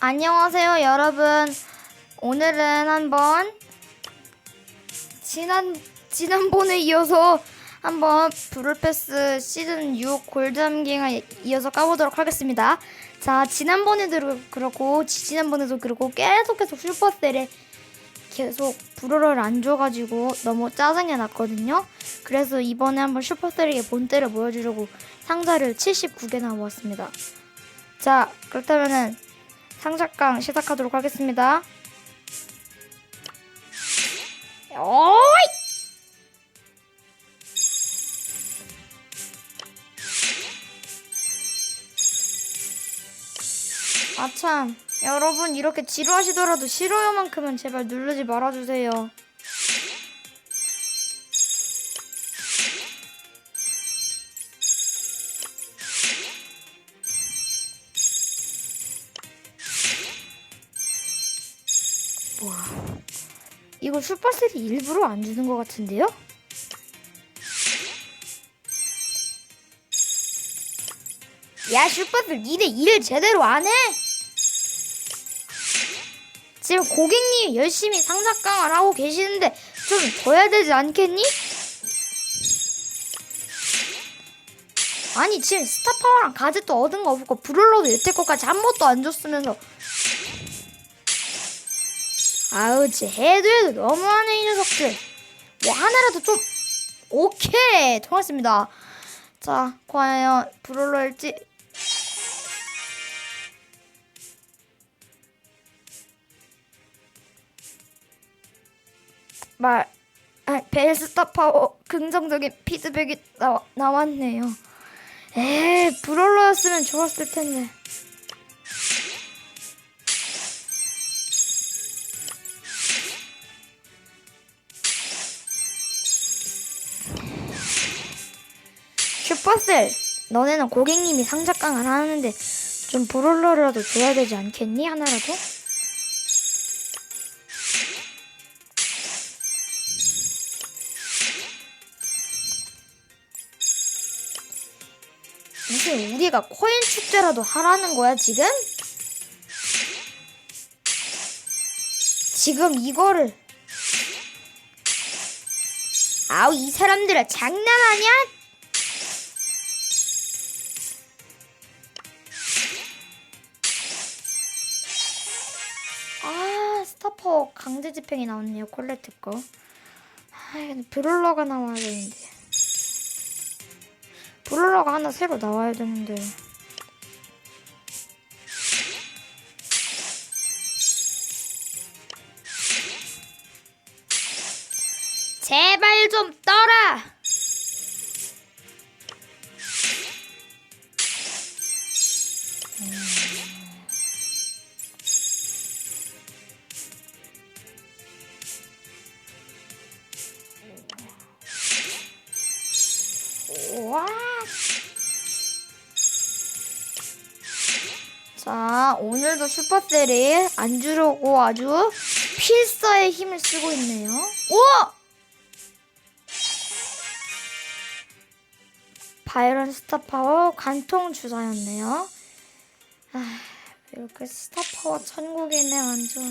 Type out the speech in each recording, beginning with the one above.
안녕하세요, 여러분. 오늘은 한번 지난 지난번에 이어서 한번 브룰패스 시즌 6 골드함갱을 이어서 까보도록 하겠습니다. 자, 지난번에도 그렇고 지난번에도 그렇고 계속 계속 슈퍼셀에 계속 불어를 안 줘가지고 너무 짜증이 났거든요. 그래서 이번에 한번 슈퍼셀에게 본때를 보여주려고 상자를 79개나 모았습니다. 자, 그렇다면은 상작강 시작하도록 하겠습니다. 어이! 아참, 여러분 이렇게 지루하시더라도 싫어요만큼은 제발 누르지 말아주세요. 이거 슈퍼셀이 일부러 안 주는 것 같은데요? 야 슈퍼셀 니네 일 제대로 안 해? 지금 고객님이 열심히 상작강을 하고 계시는데 좀 더 해야 되지 않겠니? 아니 지금 스타파워랑 가젯도 얻은 거 없고 브롤러도 여태껏까지 한 번도 안 줬으면서 아우 쟤 해도 해도 너무하네 이 녀석들. 뭐 하나라도 좀 오케이. 통했습니다. 자 과연 브롤러일지. 말 아, 벨스타 파워 긍정적인 피드백이 나, 나왔네요. 에이 브롤러였으면 좋았을 텐데 슈퍼셀 너네는 고객님이 상작강을 하는데 좀 브롤러라도 줘야 되지 않겠니 하나라도? 무슨 우리가 코인 축제라도 하라는 거야 지금? 지금 이거를 아우 이 사람들아 장난 아니 야? 아 스타퍼 강제 집행이 나왔네요 콜레트 거. 아 브롤러가 나와야 되는데. 브롤러가 하나 새로 나와야 되는데. 제발 좀 떠라. 와. 오늘도 슈퍼셀이 안 주려고 아주 필사의 힘을 쓰고 있네요. 오! 바이런 스타파워 간통 주사였네요. 아, 이렇게 스타파워 천국이네 완전.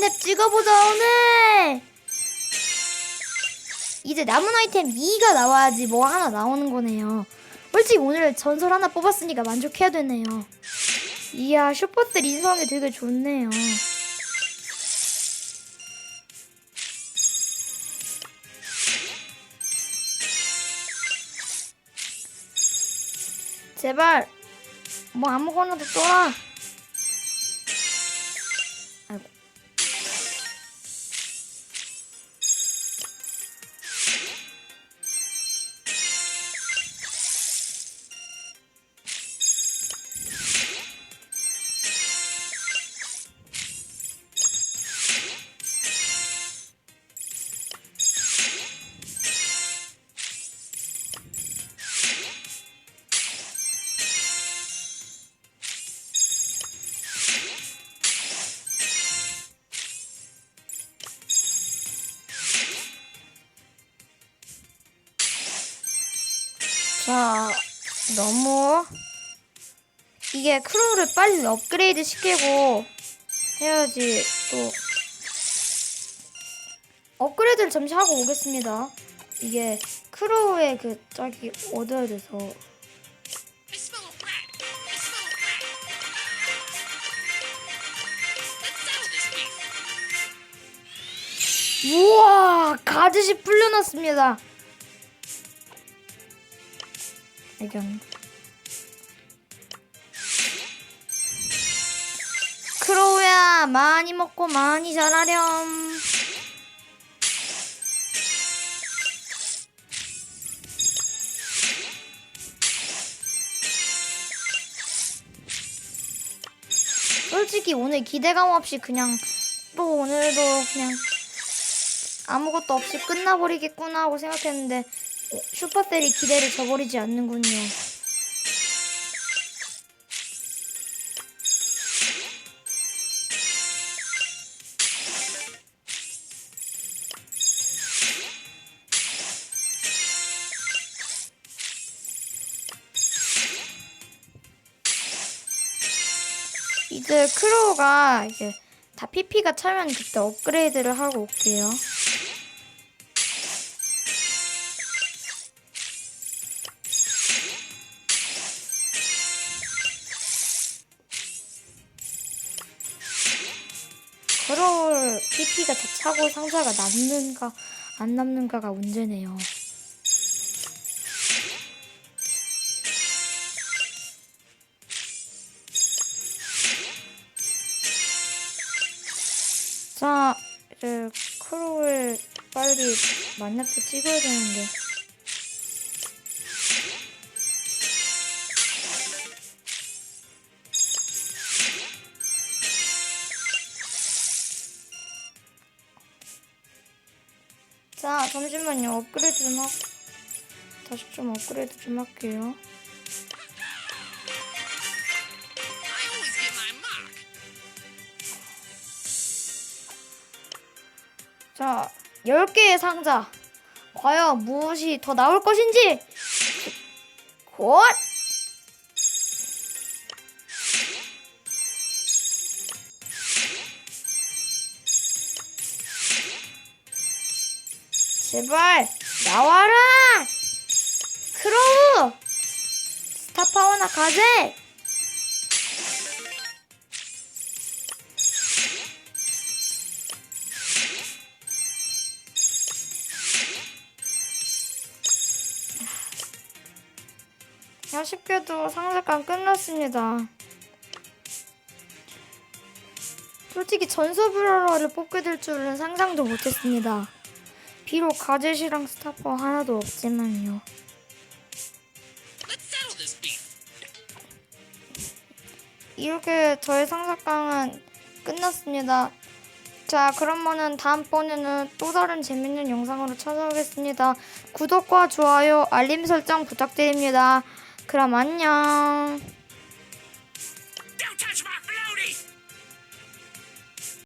랩 찍어보자 오늘. 이제 남은 아이템 2가 나와야지 뭐 하나 나오는 거네요. 솔직히 오늘 전설 하나 뽑았으니까 만족해야 되네요. 이야 슈퍼들 인성이 되게 좋네요. 제발 뭐 아무거나도 떠라. 자, 너무 이게 크로우를 빨리 업그레이드 시키고 해야지 또 업그레이드를 잠시 하고 오겠습니다. 이게 크로우의 그 짝이 얻어야 돼서. 우와 가짓이 풀려났습니다. 애견 크로우야 많이 먹고 많이 자라렴. 솔직히 오늘 기대감 없이 그냥 또 오늘도 그냥 아무것도 없이 끝나버리겠구나 하고 생각했는데 어, 슈퍼셀이 기대를 저버리지 않는군요. 이제 크로우가 이제 다 PP가 차면 그때 업그레이드를 하고 올게요. 크로울 PP가 다 차고 상자가 남는가 안 남는가가 문제네요. 자, 이제 크로울 빨리 만렙도 찍어야 되는데. 자, 잠시만요. 업그레이드 좀 하고. 다시 좀 업그레이드 좀 할게요. 자, 10개의 상자. 과연 무엇이 더 나올 것인지. 곧! 제발 나와라! 크로우! 스타파워나 가재! 아쉽게도 상자간 끝났습니다. 솔직히 전서브라러를 뽑게 될 줄은 상상도 못했습니다. 비록 가젯이랑 스타퍼 하나도 없지만요. 이렇게 저의 상사강은 끝났습니다. 자, 그러면은 다음번에는 또 다른 재밌는 영상으로 찾아오겠습니다. 구독과 좋아요, 알림 설정 부탁드립니다. 그럼 안녕.